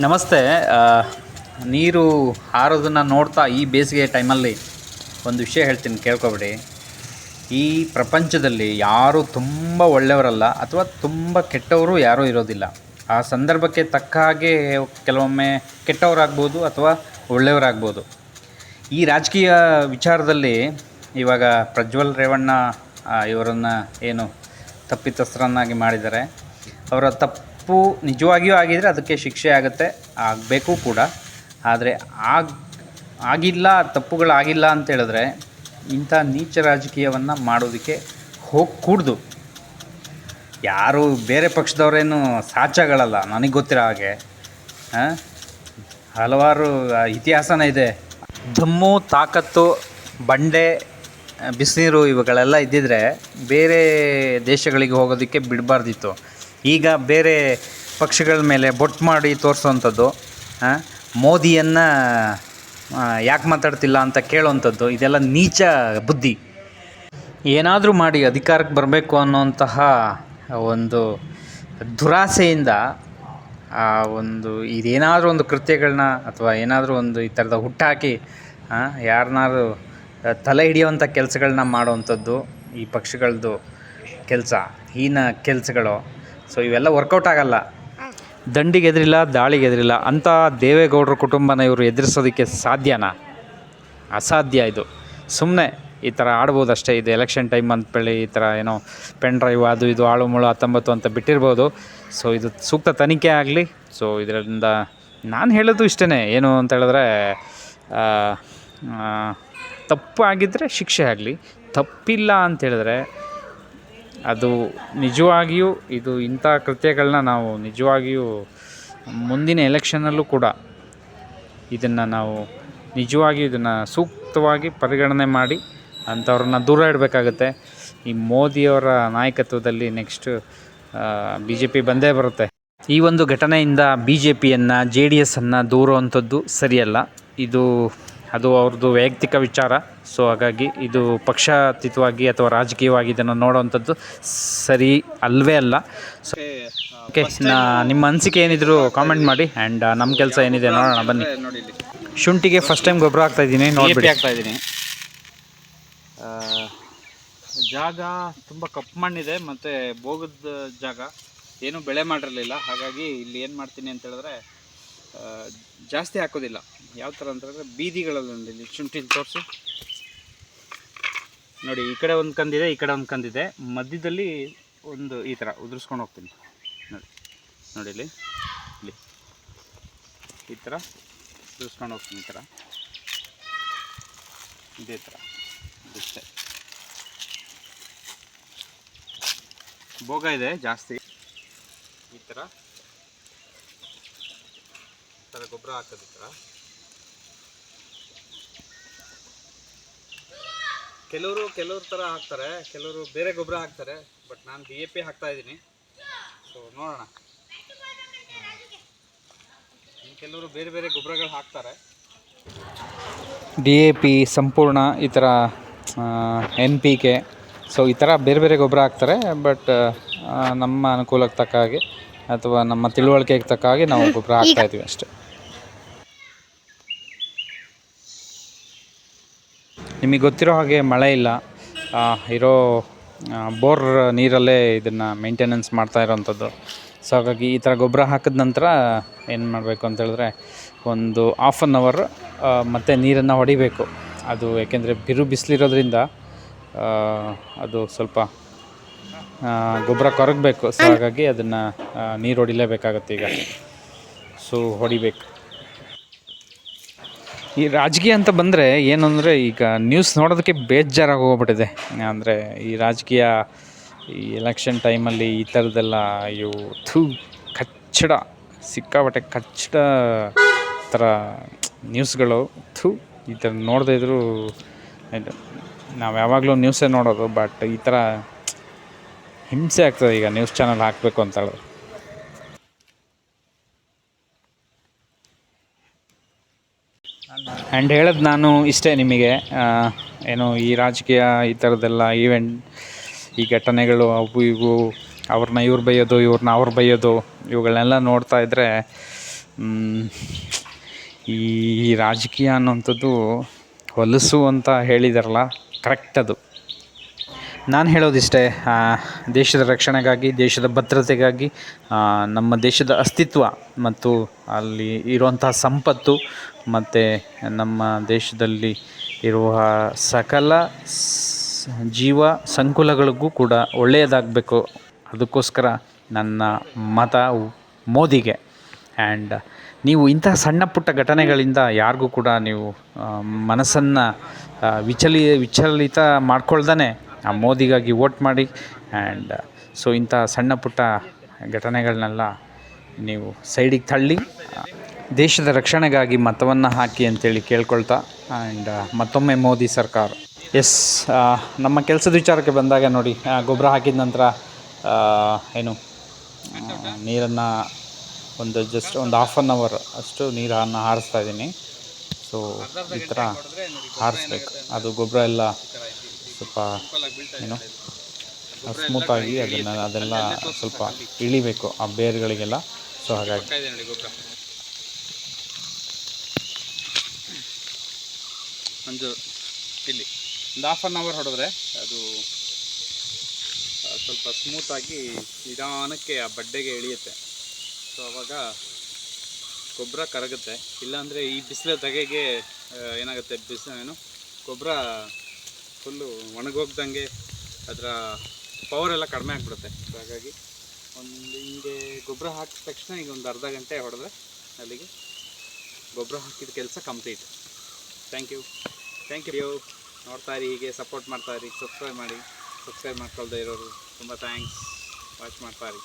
ನಮಸ್ತೆ. ನೀರು ಹಾರೋದನ್ನು ನೋಡ್ತಾ ಈ ಬೇಸಿಗೆ ಟೈಮಲ್ಲಿ ಒಂದು ವಿಷಯ ಹೇಳ್ತೀನಿ, ಕೇಳ್ಕೊಬೇಡಿ. ಈ ಪ್ರಪಂಚದಲ್ಲಿ ಯಾರು ತುಂಬ ಒಳ್ಳೆಯವರಲ್ಲ ಅಥವಾ ತುಂಬ ಕೆಟ್ಟವರು ಯಾರೂ ಇರೋದಿಲ್ಲ. ಆ ಸಂದರ್ಭಕ್ಕೆ ತಕ್ಕ ಹಾಗೆ ಕೆಲವೊಮ್ಮೆ ಕೆಟ್ಟವರಾಗ್ಬೋದು ಅಥವಾ ಒಳ್ಳೆಯವರಾಗ್ಬೋದು. ಈ ರಾಜಕೀಯ ವಿಚಾರದಲ್ಲಿ ಇವಾಗ ಪ್ರಜ್ವಲ್ ರೇವಣ್ಣ ಇವರನ್ನು ಏನು ತಪ್ಪಿತಸ್ಥರನ್ನಾಗಿ ಮಾಡಿದ್ದಾರೆ. ಅವರ ತಪ್ಪು ನಿಜವಾಗಿಯೂ ಆಗಿದರೆ ಅದಕ್ಕೆ ಶಿಕ್ಷೆ ಆಗುತ್ತೆ, ಆಗಬೇಕು ಕೂಡ. ಆದರೆ ಆಗ, ಆಗಿಲ್ಲ, ತಪ್ಪುಗಳಾಗಿಲ್ಲ ಅಂತ ಹೇಳಿದ್ರೆ ಇಂಥ ನೀಚ ರಾಜಕೀಯವನ್ನು ಮಾಡೋದಕ್ಕೆ ಹೋಗಕೂಡ್ದು. ಯಾರು ಬೇರೆ ಪಕ್ಷದವರೇನು ಸಾಚಗಳಲ್ಲ ನನಗೆ ಗೊತ್ತಿರೋ ಹಾಗೆ? ಹಲವಾರು ಇತಿಹಾಸನೇ ಇದೆ. ದಮ್ಮು, ತಾಕತ್ತು, ಬಂಡೆ ಬಿಸಿನೀರು ಇವುಗಳೆಲ್ಲ ಇದ್ದಿದ್ರೆ ಬೇರೆ ದೇಶಗಳಿಗೆ ಹೋಗೋದಕ್ಕೆ ಬಿಡಬಾರ್ದಿತ್ತು. ಈಗ ಬೇರೆ ಪಕ್ಷಗಳ ಮೇಲೆ ಬೊಟ್ಟು ಮಾಡಿ ತೋರಿಸೋವಂಥದ್ದು ಮೋದಿಯನ್ನು ಯಾಕೆ ಮಾತಾಡ್ತಿಲ್ಲ ಅಂತ ಕೇಳುವಂಥದ್ದು ಇದೆಲ್ಲ ನೀಚ ಬುದ್ಧಿ. ಏನಾದರೂ ಮಾಡಿ ಅಧಿಕಾರಕ್ಕೆ ಬರಬೇಕು ಅನ್ನೋಂತಹ ಒಂದು ದುರಾಸೆಯಿಂದ, ಆ, ಒಂದು ಇದೇನಾದರೂ ಒಂದು ಕೃತ್ಯಗಳನ್ನ ಅಥವಾ ಏನಾದರೂ ಒಂದು ಈ ಥರದ ಹುಟ್ಟಾಕಿ ಯಾರನ್ನಾರು ತಲೆ ಹಿಡಿಯುವಂಥ ಕೆಲಸಗಳನ್ನ ಮಾಡುವಂಥದ್ದು ಈ ಪಕ್ಷಗಳದ್ದು ಕೆಲಸ, ಹೀನ ಕೆಲಸಗಳು. ಸೊ ಇವೆಲ್ಲ ವರ್ಕೌಟ್ ಆಗಲ್ಲ. ದಂಡಿಗೆ ಎದುರಿಲ್ಲ, ದಾಳಿಗೆ ಎದುರಿಲ್ಲ, ಅಂಥ ದೇವೇಗೌಡರ ಕುಟುಂಬನ ಇವರು ಎದುರಿಸೋದಕ್ಕೆ ಸಾಧ್ಯನಾ? ಅಸಾಧ್ಯ ಇದು. ಸುಮ್ಮನೆ ಈ ಥರ ಆಡ್ಬೋದು ಅಷ್ಟೇ ಇದು ಎಲೆಕ್ಷನ್ ಟೈಮ್ ಅಂತೇಳಿ ಈ ಥರ ಏನೋ ಪೆನ್ ಡ್ರೈವ್ ಅದು ಇದು ಆಳು ಮುಳು ಹತ್ತೊಂಬತ್ತು ಅಂತ ಬಿಟ್ಟಿರ್ಬೋದು. ಸೊ ಇದು ಸೂಕ್ತ ತನಿಖೆ ಆಗಲಿ. ಸೊ ಇದರಿಂದ ನಾನು ಹೇಳೋದು ಇಷ್ಟೇ ಏನು ಅಂತ ಹೇಳಿದ್ರೆ ತಪ್ಪು ಆಗಿದ್ದರೆ ಶಿಕ್ಷೆ ಆಗಲಿ. ತಪ್ಪಿಲ್ಲ ಅಂತ ಹೇಳಿದ್ರೆ ಅದು ನಿಜವಾಗಿಯೂ ಇದು ಇಂಥ ಕೃತ್ಯಗಳನ್ನ ನಾವು ನಿಜವಾಗಿಯೂ ಮುಂದಿನ ಎಲೆಕ್ಷನಲ್ಲೂ ಕೂಡ ಇದನ್ನು ನಾವು ನಿಜವಾಗಿಯೂ ಇದನ್ನು ಸೂಕ್ತವಾಗಿ ಪರಿಗಣನೆ ಮಾಡಿ ಅಂಥವ್ರನ್ನ ದೂರ ಇಡಬೇಕಾಗತ್ತೆ. ಈ ಮೋದಿಯವರ ನಾಯಕತ್ವದಲ್ಲಿ ನೆಕ್ಸ್ಟ್ ಬಿ ಜೆ ಪಿ ಬಂದೇ ಬರುತ್ತೆ. ಈ ಒಂದು ಘಟನೆಯಿಂದ ಬಿ ಜೆ ಪಿಯನ್ನು ಜೆ ಡಿ ಎಸ್ಸನ್ನು ದೂರುವಂಥದ್ದು ಸರಿಯಲ್ಲ. ಇದು, ಅದು ಅವ್ರದ್ದು ವೈಯಕ್ತಿಕ ವಿಚಾರ. ಸೊ ಹಾಗಾಗಿ ಇದು ಪಕ್ಷಾತೀತವಾಗಿ ಅಥವಾ ರಾಜಕೀಯವಾಗಿ ಇದನ್ನು ನೋಡುವಂಥದ್ದು ಸರಿ ಅಲ್ವೇ ಅಲ್ಲ. ಸೊ ಓಕೆ ನಾ ನಿಮ್ಮ ಅನಿಸಿಕೆ ಏನಿದ್ರು ಕಾಮೆಂಟ್ ಮಾಡಿ ಆ್ಯಂಡ್ ನಮ್ಮ ಕೆಲಸ ಏನಿದೆ ನೋಡೋಣ ಬನ್ನಿ. ಶುಂಠಿಗೆ ಫಸ್ಟ್ ಟೈಮ್ ಗೊಬ್ಬರ ಹಾಕ್ತಾ ಇದ್ದೀನಿ ನೋಡಿ ಹಾಕ್ತಾ ಇದ್ದೀನಿ. ಜಾಗ ತುಂಬ ಕಪ್ಪು ಮಣ್ಣಿದೆ ಮತ್ತು ಬೋಗದ ಜಾಗ ಏನು ಬೆಳೆ ಮಾಡಿರಲಿಲ್ಲ. ಹಾಗಾಗಿ ಇಲ್ಲಿ ಏನು ಮಾಡ್ತೀನಿ ಅಂತ ಹೇಳಿದ್ರೆ ಜಾಸ್ತಿ ಹಾಕೋದಿಲ್ಲ. ಯಾವ ಥರ ಅಂತ ಹೇಳಿದ್ರೆ ಬೀದಿಗಳಲ್ಲಿ ಇಲ್ಲಿ ಶುಂಠಿ ತೋರಿಸು. ನೋಡಿ, ಈ ಕಡೆ ಒಂದು ಕಂದಿದೆ, ಈ ಕಡೆ ಒಂದು ಕಂದಿದೆ. ಮಧ್ಯದಲ್ಲಿ ಒಂದು ಈ ಥರ ಉದುರಿಸ್ಕೊಂಡು ಹೋಗ್ತೀನಿ. ನೋಡಿ ನೋಡಿ ಇಲ್ಲಿ. ಇಲ್ಲಿ. ಈ ಥರ ಉದುರಿಸ್ಕೊಂಡು ಹೋಗ್ತೀನಿ ಈ ಥರ ಇದೇ ಥರ ಭೋಗ ಇದೆ ಜಾಸ್ತಿ. ಈ ಥರ ಈ ಥರ ಗೊಬ್ಬರ ಹಾಕೋದು ಈ ಥರ ಕೆಲವರು ಕೆಲವ್ರ ಥರ ಹಾಕ್ತಾರೆ ಕೆಲವರು ಬೇರೆ ಗೊಬ್ಬರ ಹಾಕ್ತಾರೆ ಬಟ್ ನಾನು ಡಿ ಎ ಪಿ ಹಾಕ್ತಾ ಇದ್ದೀನಿ. ಸೊ ನೋಡೋಣ. ಕೆಲವರು ಬೇರೆ ಬೇರೆ ಗೊಬ್ಬರಗಳು ಹಾಕ್ತಾರೆ. ಡಿ ಎ ಪಿ ಸಂಪೂರ್ಣ ಈ ಥರ ಎನ್ ಪಿ ಕೆ ಸೊ ಈ ಥರ ಬೇರೆ ಬೇರೆ ಗೊಬ್ಬರ ಹಾಕ್ತಾರೆ ಬಟ್ ನಮ್ಮ ಅನುಕೂಲಕ್ಕೆ ತಕ್ಕ ಹಾಗೆ ಅಥವಾ ನಮ್ಮ ತಿಳುವಳಿಕೆಗೆ ತಕ್ಕ ಹಾಗೆ ನಾವು ಗೊಬ್ಬರ ಹಾಕ್ತಾ ಇದ್ದೀವಿ ಅಷ್ಟೇ. ನಿಮಗೆ ಗೊತ್ತಿರೋ ಹಾಗೆ ಮಳೆ ಇಲ್ಲ. ಇರೋ ಬೋರ್ ನೀರಲ್ಲೇ ಇದನ್ನು ಮೇಂಟೆನೆನ್ಸ್ ಮಾಡ್ತಾ ಇರೋವಂಥದ್ದು ಸೊ ಹಾಗಾಗಿ ಈ ಥರ ಗೊಬ್ಬರ ಹಾಕಿದ ನಂತರ ಏನು ಮಾಡಬೇಕು ಅಂತೇಳಿದ್ರೆ ಒಂದು ಹಾಫ್ ಆನ್ ಅವರ್ ಮತ್ತು ನೀರನ್ನು ಹೊಡಿಬೇಕು. ಅದು ಏಕೆಂದರೆ ಬಿರು ಬಿಸಿಲಿರೋದ್ರಿಂದ ಅದು ಸ್ವಲ್ಪ ಗೊಬ್ಬರ ಕೊರಗಬೇಕು. ಸೊ ಹಾಗಾಗಿ ಅದನ್ನು ನೀರು ಹೊಡಿಲೇಬೇಕಾಗತ್ತೆ ಈಗ. ಸೊ ಹೊಡಿಬೇಕು. ಈ ರಾಜಕೀಯ ಅಂತ ಬಂದರೆ ಏನು ಅಂದರೆ ಈಗ ನ್ಯೂಸ್ ನೋಡೋದಕ್ಕೆ ಬೇಜಾರಾಗಿ ಹೋಗ್ಬಿಟ್ಟಿದೆ. ಅಂದರೆ ಈ ರಾಜಕೀಯ ಈ ಎಲೆಕ್ಷನ್ ಟೈಮಲ್ಲಿ ಈ ಥರದ್ದೆಲ್ಲ ಇವು ಥೂ, ಕಚ್ಚಡ ಸಿಕ್ಕಾಬಟ್ಟೆ ಕಚ್ಚಡ ಥರ ನ್ಯೂಸ್ಗಳು ಥೂ, ಈ ಥರ ನೋಡದೇ ಇದ್ದರೂ ಇದು, ನಾವು ಯಾವಾಗಲೂ ನ್ಯೂಸೇ ನೋಡೋದು ಬಟ್ ಈ ಥರ ಹಿಂಸೆ ಆಗ್ತದೆ ಈಗ ನ್ಯೂಸ್ ಚಾನಲ್ ಹಾಕಬೇಕು ಅಂತ ಆ್ಯಂಡ್ ಹೇಳೋದು ನಾನು ಇಷ್ಟೇ ನಿಮಗೆ ಏನು ಈ ರಾಜಕೀಯ ಈ ಥರದ್ದೆಲ್ಲ ಈವೆಂಟ್ ಈ ಘಟನೆಗಳು ಅವು ಇವು, ಅವ್ರನ್ನ ಇವ್ರು ಬೈಯೋದು ಇವ್ರನ್ನ ಅವ್ರು ಬೈಯೋದು ಇವುಗಳನ್ನೆಲ್ಲ ನೋಡ್ತಾ ಇದ್ದರೆ ಈ ರಾಜಕೀಯ ಅನ್ನೋಂಥದ್ದು ಹೊಲಸು ಅಂತ ಹೇಳಿದಾರಲ್ಲ ಕರೆಕ್ಟ್ ಅದು. ನಾನು ಹೇಳೋದಿಷ್ಟೇ ದೇಶದ ರಕ್ಷಣೆಗಾಗಿ, ದೇಶದ ಭದ್ರತೆಗಾಗಿ ನಮ್ಮ ದೇಶದ ಅಸ್ತಿತ್ವ ಮತ್ತು ಅಲ್ಲಿ ಇರುವಂತಹ ಸಂಪತ್ತು ಮತ್ತು ನಮ್ಮ ದೇಶದಲ್ಲಿ ಇರುವ ಸಕಲ ಜೀವ ಸಂಕುಲಗಳಿಗೂ ಕೂಡ ಒಳ್ಳೆಯದಾಗಬೇಕು. ಅದಕ್ಕೋಸ್ಕರ ನನ್ನ ಮತ ಮೋದಿಗೆ. ಆ್ಯಂಡ್ ನೀವು ಇಂತಹ ಸಣ್ಣ ಪುಟ್ಟ ಘಟನೆಗಳಿಂದ ಯಾರಿಗೂ ಕೂಡ ನೀವು ಮನಸ್ಸನ್ನು ವಿಚಲಿ, ವಿಚಲಿತ ಮಾಡ್ಕೊಳ್ದೇ ಮೋದಿಗಾಗಿ ವೋಟ್ ಮಾಡಿ ಆ್ಯಂಡ್ ಸೊ ಇಂಥ ಸಣ್ಣ ಪುಟ್ಟ ಘಟನೆಗಳನ್ನೆಲ್ಲ ನೀವು ಸೈಡಿಗೆ ತಳ್ಳಿ ದೇಶದ ರಕ್ಷಣೆಗಾಗಿ ಮತವನ್ನು ಹಾಕಿ ಅಂತೇಳಿ ಕೇಳ್ಕೊಳ್ತಾ ಆ್ಯಂಡ್ ಮತ್ತೊಮ್ಮೆ ಮೋದಿ ಸರ್ಕಾರ. ಎಸ್ ನಮ್ಮ ಕೆಲಸದ ವಿಚಾರಕ್ಕೆ ಬಂದಾಗ ನೋಡಿ ಗೊಬ್ಬರ ಹಾಕಿದ ನಂತರ ಏನು ನೀರನ್ನು ಒಂದು ಜಸ್ಟ್ ಒಂದು ಹಾಫ್ ಆನ್ ಅವರ್ ಅಷ್ಟು ನೀರನ್ನು ಹಾರಿಸ್ತಾ ಇದ್ದೀನಿ. ಸೊ ಈ ಥರ ಹಾರಿಸ್ಬೇಕು. ಅದು ಗೊಬ್ಬರ ಎಲ್ಲ ಸ್ವಲ್ಪ ಏನು ಸ್ಮೂತಾಗಿ ಅದನ್ನು ಅದೆಲ್ಲ ಸ್ವಲ್ಪ ಇಳಿಬೇಕು ಆ ಬೇರುಗಳಿಗೆಲ್ಲ. ಸೊ ಹಾಗಾಗಿ ಒಂದು ಇಲ್ಲಿ ಒಂದು ಹಾಫ್ ಆನ್ ಅವರ್ ಹೊಡೆದ್ರೆ ಅದು ಸ್ವಲ್ಪ ಸ್ವಲ್ಪ ಸ್ಮೂತಾಗಿ ನಿಧಾನಕ್ಕೆ ಆ ಬಡ್ಡೆಗೆ ಇಳಿಯುತ್ತೆ. ಸೊ ಅವಾಗ ಗೊಬ್ಬರ ಕರಗುತ್ತೆ. ಇಲ್ಲಾಂದರೆ ಈ ಬಿಸಿಲ ತೆಗೆಗೆ ಏನಾಗುತ್ತೆ ಬಿಸಿ ಏನು? ಗೊಬ್ಬರ ಫುಲ್ಲು ಒಣಗೋಗ್ದಂಗೆ ಅದರ ಪವರ್ ಎಲ್ಲ ಕಡಿಮೆ ಆಗಿಬಿಡುತ್ತೆ. ಹಾಗಾಗಿ ಒಂದು ಹಿಂಗೆ ಗೊಬ್ಬರ ಹಾಕಿದ ತಕ್ಷಣ ಈಗ ಒಂದು ಅರ್ಧ ಗಂಟೆ ಹೊಡೆದ್ರೆ ಅಲ್ಲಿಗೆ ಗೊಬ್ಬರ ಹಾಕಿದ ಕೆಲಸ complete thank you thank you ನೋಡ್ತಾ ಇರಿ, ಹೀಗೆ ಸಪೋರ್ಟ್ ಮಾಡ್ತಾ ಇರಿ ಸಬ್ಸ್ಕ್ರೈಬ್ ಮಾಡಿ ಸಬ್ಸ್ಕ್ರೈಬ್ ಮಾಡ್ಕೊಳ್ದೆ ಇರೋರು. ತುಂಬ ಥ್ಯಾಂಕ್ಸ್ ವಾಚ್ ಮಾಡ್ತಾ ಇರಿ.